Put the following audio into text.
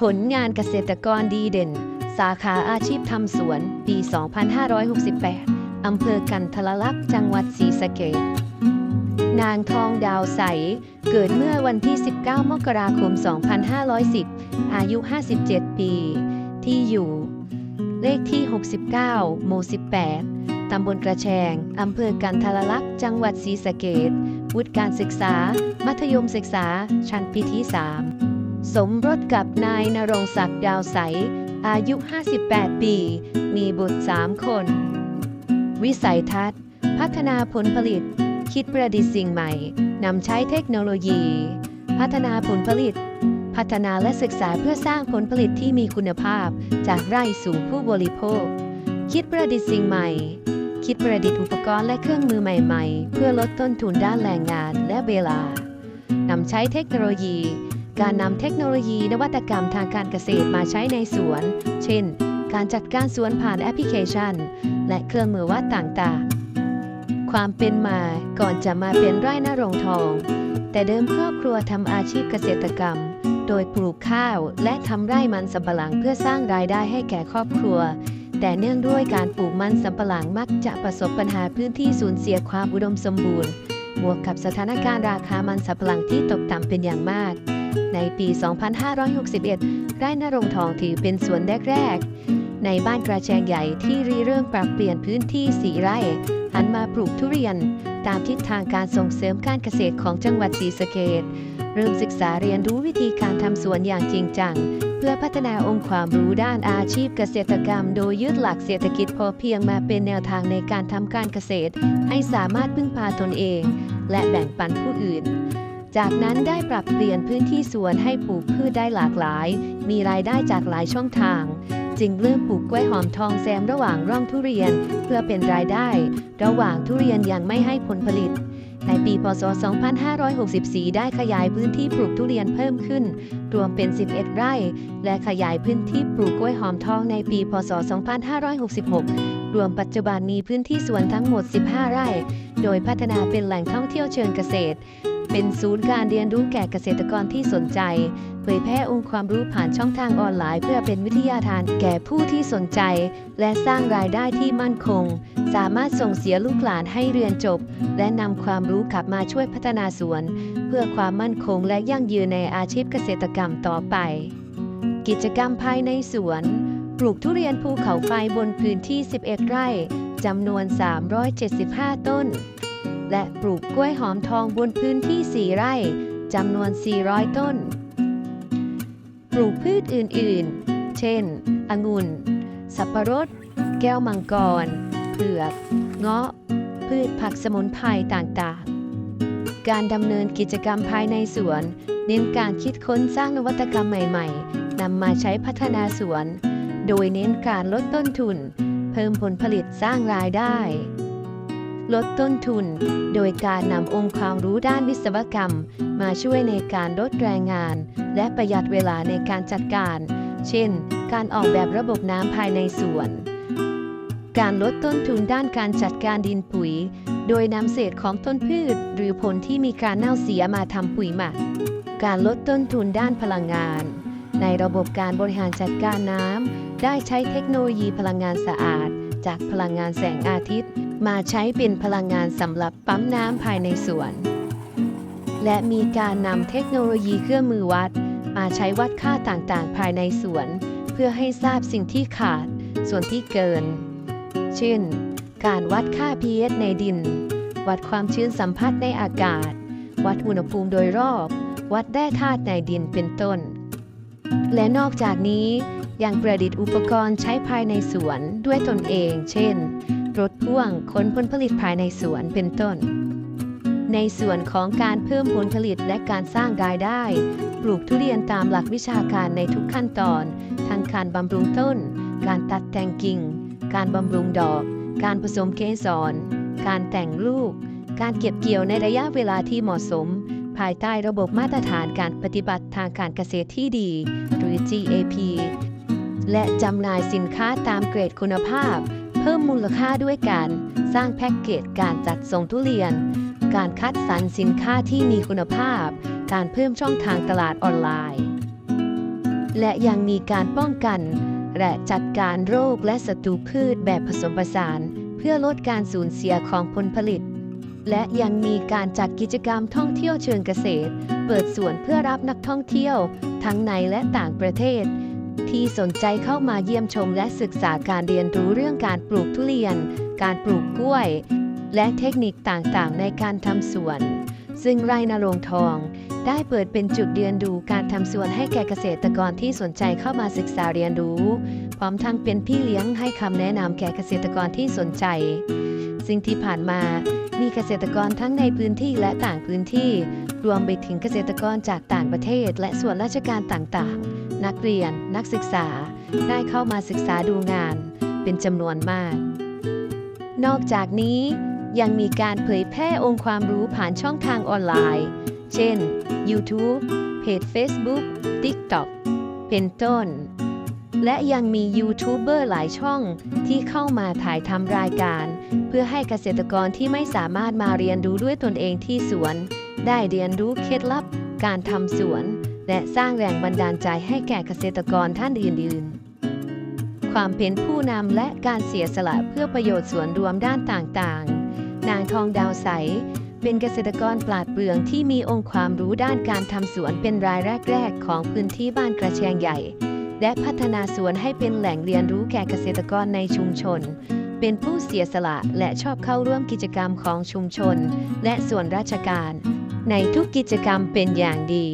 ผลงานเกษตรกรดีเด่น สาขาอาชีพทำสวน ปี 2568 อำเภอกันทรลักษ์ จังหวัดศรีสะเกษนางทองดาวใส เกิดเมื่อวันที่ 19 มกราคม 2510 อายุ 57 ปี ที่อยู่ เลขที่ 69 หมู่ 18 ตำบลกระแชง อำเภอกันทรลักษ์ จังหวัดศรีสะเกษวุฒิการศึกษา มัธยมศึกษา ชั้นปีที่ 3 สมรสกับนายนรงศักดิ์ดาวใส อายุ 58 ปี มีบุตร 3 คน วิสัยทัศน์ พัฒนาผลผลิต คิดประดิษฐ์สิ่งใหม่ นำใช้เทคโนโลยี พัฒนาผลผลิต พัฒนาและศึกษาเพื่อสร้างผลผลิตที่มีคุณภาพ จากไร่สู่ผู้บริโภค คิดประดิษฐ์สิ่งใหม่ คิดประดิษฐ์อุปกรณ์และเครื่องมือใหม่ ๆ เพื่อลดต้นทุนด้านแรงงานและเวลานำใช้เทคโนโลยี การนำเทคโนโลยีนวัตกรรมทางการเกษตรมาใช้ในสวน เช่น การจัดการสวนผ่านแอปพลิเคชัน และเครื่องมือวัดต่างๆ ความเป็นมาก่อนจะมาเป็นไร่นารงทอง แต่เดิมครอบครัวทำอาชีพเกษตรกรรม โดยปลูกข้าวและทำไร่มันสำปะหลังเพื่อสร้างรายได้ให้แก่ครอบครัว แต่เนื่องด้วยการปลูกมันสำปะหลังมักจะประสบปัญหาพื้นที่สูญเสียความอุดมสมบูรณ์ บวกกับสถานการณ์ราคามันสำปะหลังที่ตกต่ำเป็นอย่างมาก ในปี 2561 ไร่นรงทองถือเป็นสวนแรกๆ ในบ้านกระแชงใหญ่ที่ริเริ่มปรับเปลี่ยนพื้นที่สีไร่ หันมาปลูกทุเรียน ตามทิศทางการส่งเสริมการเกษตรของจังหวัดศรีสะเกษเริ่มศึกษาเรียนรู้วิธีการทำสวนอย่างจริงจัง เพื่อพัฒนาองค์ความรู้ด้านอาชีพเกษตรกรรม โดยยึดหลักเศรษฐกิจพอเพียงมาเป็นแนวทางในการทำการเกษตร ให้สามารถพึ่งพาตนเอง และแบ่งปันผู้อื่น จากนั้นได้ปรับเปลี่ยนพื้นที่สวนให้ปลูกพืชได้หลากหลาย มีรายได้จากหลายช่องทาง จึงเริ่มปลูกกล้วยหอมทองแซมระหว่างร่องทุเรียน เพื่อเป็นรายได้ ระหว่างทุเรียนยังไม่ให้ผลผลิต ในปีพศ 2564 ได้ขยายพื้นที่ปลูกทุเรียนเพิ่มขึ้น รวมเป็น 11 ไร่ และขยายพื้นที่ปลูกกล้วยหอมทองในปี พศ 2566 รวมปัจจุบันมีพื้นที่สวนทั้งหมด 15 ไร่ โดยพัฒนาเป็นแหล่งท่องเที่ยวเชิงเกษตร เป็นศูนย์การเรียนรู้แก่เกษตรกรที่สนใจ เผยแพร่องค์ความรู้ผ่านช่องทางออนไลน์ เพื่อเป็นวิทยาทานแก่ผู้ที่สนใจ และสร้างรายได้ที่มั่นคง สามารถส่งเสียลูกหลานให้เรียนจบ และนำความรู้กลับมาช่วยพัฒนาสวน เพื่อความมั่นคงและยั่งยืนในอาชีพเกษตรกรรมต่อไป กิจกรรมภายในสวน ปลูกทุเรียนภูเขาไฟบนพื้นที่ 11 ไร่จำนวน 375 ต้น และปลูกกล้วยหอมทองบนพื้นที่ 4 ไร่จำนวน 400 ต้น ปลูกพืชอื่น ๆ เช่น องุ่น สับปะรด แก้วมังกร เผือก เงาะ พืชผักสมุนไพรต่าง ๆ การดำเนินกิจกรรมภายในสวน เน้นการคิดค้นสร้างนวัตกรรมใหม่ ๆ นำมาใช้พัฒนาสวน โดยเน้นการลดต้นทุน เพิ่มผลผลิตสร้างรายได้ ลดต้นทุน โดยการนำองค์ความรู้ด้านวิศวกรรม มาช่วยในการลดแรงงาน และประหยัดเวลาในการจัดการ เช่น การออกแบบระบบน้ำภายในสวน การลดต้นทุนด้านการจัดการดินปุ๋ย โดยนำเศษของต้นพืช หรือผลที่มีการเน่าเสียมาทำปุ๋ยหมัก การลดต้นทุนด้านพลังงาน ในระบบการบริหารจัดการน้ำได้ใช้เทคโนโลยีพลังงานสะอาด จากพลังงานแสงอาทิตย์ มาใช้เป็นพลังงานสำหรับปั๊มน้ำภายในสวน และมีการนำเทคโนโลยีเครื่องมือวัด มาใช้วัดค่าต่างๆ ภายในสวน เพื่อให้ทราบสิ่งที่ขาด ส่วนที่เกิน เช่น การวัดค่า pH ในดิน วัดความชื้นสัมผัสในอากาศ วัดอุณหภูมิโดยรอบ วัดแร่ธาตุในดินเป็นต้น และนอกจากนี้ ยังประดิษฐ์อุปกรณ์ใช้ภายในสวนด้วยตนเอง เช่น รถพ่วงขนผลผลิตภายในสวนเป็นต้น ในส่วนของการเพิ่มผลผลิตและการสร้างรายได้ ปลูกทุเรียนตามหลักวิชาการในทุกขั้นตอน ทั้งการบำรุงต้น การตัดแต่งกิ่ง การบำรุงดอก การผสมเกสร การแต่งลูก การเก็บเกี่ยวในระยะเวลาที่เหมาะสมภายใต้ระบบมาตรฐานการปฏิบัติทางการเกษตรที่ดี หรือ GAP และจำหน่ายสินค้าตามเกรดคุณภาพ เพิ่มมูลค่าด้วยการสร้างแพ็กเกจการจัดส่งทุเรียน การคัดสรรสินค้าที่มีคุณภาพ การเพิ่มช่องทางตลาดออนไลน์ และยังมีการป้องกัน และจัดการโรคและศัตรูพืชแบบผสมผสาน เพื่อลดการสูญเสียของผลผลิต และยังมีการจัดกิจกรรมท่องเที่ยวเชิงเกษตร เปิดสวนเพื่อรับนักท่องเที่ยว ทั้งในและต่างประเทศ ที่สนใจเข้ามาเยี่ยมชมและศึกษาการเรียนรู้เรื่องการปลูกทุเรียน การปลูกกล้วย และเทคนิคต่างๆ ในการทำสวน ซึ่งไร่นรงทอง ได้เปิดเป็นจุดเรียนรู้การทำสวนให้แก่เกษตรกรที่สนใจเข้ามาศึกษาเรียนรู้ ร้อมทั้งเป็นพี่เลี้ยงให้คำแนะนำแก่เกษตรกรที่สนใจ ซึ่งที่ผ่านมามีเกษตรกรทั้งในพื้นที่และต่างพื้นที่ รวมไปถึงเกษตรกรจากต่างประเทศ และส่วนราชการต่างๆ นักเรียน นักศึกษา ได้เข้ามาศึกษาดูงาน เป็นจำนวนมาก นอกจากนี้ยังมีการเผยแพร่องค์ความรู้ผ่านช่องทางออนไลน์ เช่น YouTube เพจ Facebook TikTok เป็นต้น และยังมียูทูบเบอร์หลายช่องที่เข้ามาถ่ายทำรายการ เพื่อให้เกษตรกรที่ไม่สามารถมาเรียนรู้ด้วยตนเองที่สวน ได้เรียนรู้เคล็ดลับการทำสวน และสร้างแรงบันดาลใจให้แก่เกษตรกรท่านอื่น ๆ ความเป็นผู้นำและการเสียสละเพื่อประโยชน์ส่วนรวมด้านต่างๆ นางทองดาวใสเป็นเกษตรกรปราดเปรื่องที่มีองค์ความรู้ด้านการทำสวนเป็นรายแรก ๆ ของพื้นที่บ้านกระเชียงใหญ่ และพัฒนาสวนให้เป็นแหล่งเรียนรู้แก่เกษตรกรในชุมชน เป็นผู้เสียสละและชอบเข้าร่วมกิจกรรมของชุมชน และส่วนราชการ ในทุกกิจกรรมเป็นอย่างดี